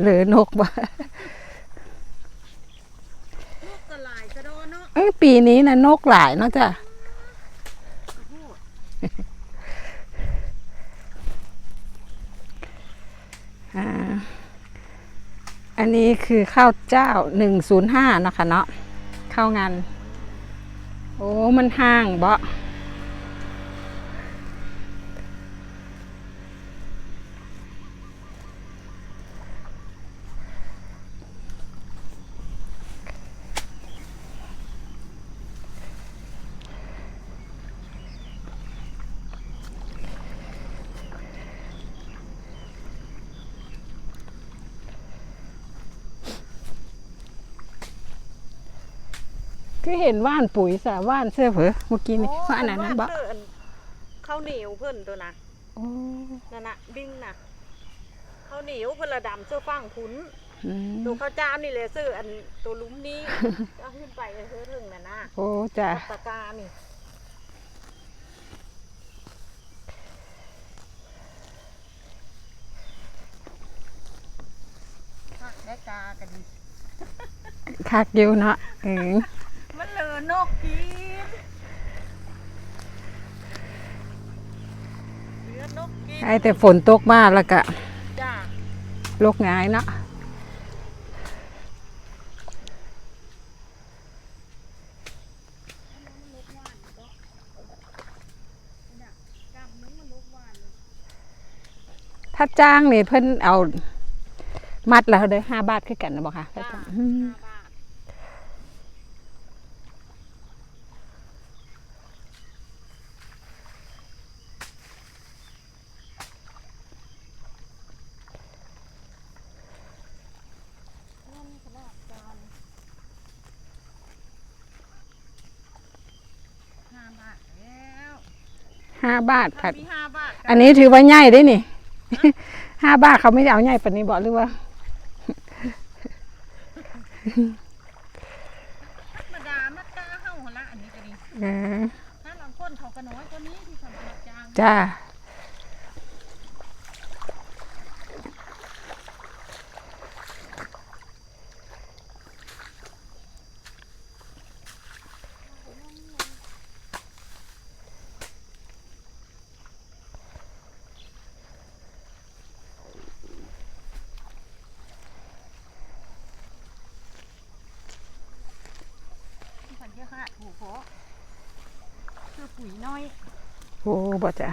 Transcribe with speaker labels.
Speaker 1: เหลือนกบ่
Speaker 2: ลูกกระลายกระโดนเนาะ
Speaker 1: เอ้ยปีนี้นะนกหลายเนาะจ้ะอ่าอันนี้คือข้าวเจ้าหนึ่งศูนย์ห้าเนาะค่ะเนาะข้าวงาน โอ้ มันห่างบ่ คือเห็นว่านปุ๋ยสะว่านเสื้อเผอเมื่อกี้นี่ว่าอันนั้นนะบ่
Speaker 2: เพิ่นข้าวเหนียวเพิ่นตัวนะ
Speaker 1: โอ้
Speaker 2: นั่นน่ะบิ่งน่ะข้าวเหนียวเพิ่นระดำเสื้อฟังพุ้น
Speaker 1: อืม
Speaker 2: ตัวข้าวเจ้านี่เลยซื้ออันตัวลุ้มนี้เอาขึ้นไปเฮือถึงน่ะนะ
Speaker 1: โอ้จ้ะ
Speaker 2: ตะกร้านี่ผักแดกากันดี
Speaker 1: คักอยู่เนาะเออ
Speaker 2: มันเหลือน กกินเหลือนกกิน
Speaker 1: ไอ้แต่ฝนตกมาแล้วก็
Speaker 2: จ้า
Speaker 1: โลกง่ายเนาะถ้าจ้างนี่เพิ่นเอา มัดแล้วเด้อห้าบาทคือกันนะบอกค่ะ
Speaker 2: จ้า
Speaker 1: อืม
Speaker 2: ห้าบาทห้าบาทแล้ว
Speaker 1: ห้าบาทผัด
Speaker 2: มีห้าบาท
Speaker 1: อันนี้ถือว่าใหญ่ได้นี่ ห้าบาทเขาไม่ได้เอาใหญ่ปานนี้บอกหรือว่า
Speaker 2: ธรรมดามัดกาเฮ้าหั่นละอันนี้ก็ดี
Speaker 1: เออ
Speaker 2: ถ้าลำก้นเขาก็น้อยกว่านี้ที่สำหรับจาง
Speaker 1: จ้า
Speaker 2: เยอะค่ะถูกโผคือปุ๋ยน้อย
Speaker 1: โอ้บ่จ้ะ